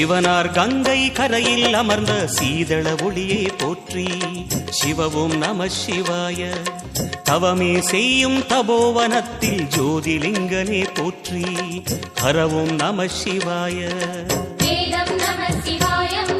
சிவனார் கங்கை கரையில் அமர்ந்த சீதள ஒளியே போற்றி சிவவும் நம சிவாய. தவமே செய்யும் தபோவனத்தில் ஜோதிலிங்கனே போற்றி. ஹரவும் நம சிவாய. வேதம் நம சிவாயம்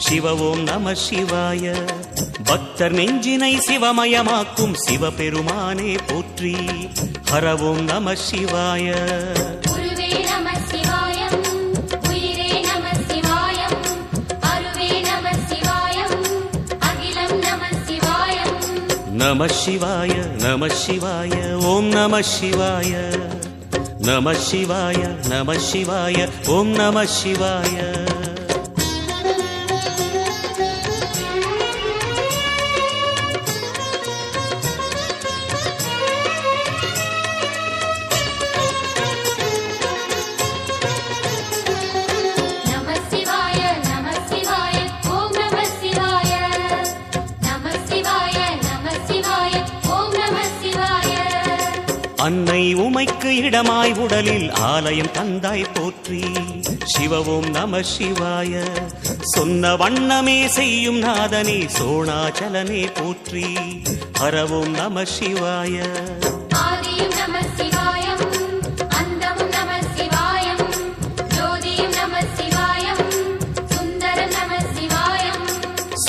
சிவவோம் நம சிவாய பக்தர் நெஞ்சினை சிவமயமாக்கும் சிவபெருமானே போற்றி ஹரவோம் நம சிவாய குருவே நம சிவாயம் உயிரே நம சிவாயம் அருவே நம சிவாயம் அகிலம் நம சிவாயம் நம சிவாய நம சிவாய ஓம் நம சிவாய நம சிவாய நம சிவாய ஓம் நம சிவாய அன்னை உமைக்கு இடமாய் உடலில் ஆலயம் தந்தாய் போற்றி. சிவவும் நம சிவாய. சொன்ன வண்ணமே செய்யும் நாதனே சோணாச்சலனே போற்றி. ஹரவோம் நம சிவாய. நம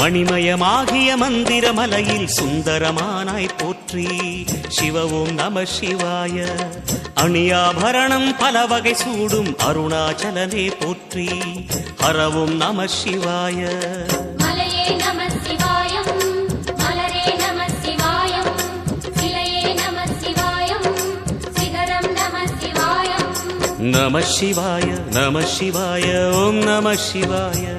மணிமயமாகிய மந்திர மலையில் சுந்தரமானாய் போற்றி. சிவவோம் நம சிவாய. அணியாபரணம் பல வகை சூடும் அருணாச்சலனே போற்றி. ஹரவோம் நம சிவாய. நம சிவாய நம சிவாய ஓம் நம சிவாய.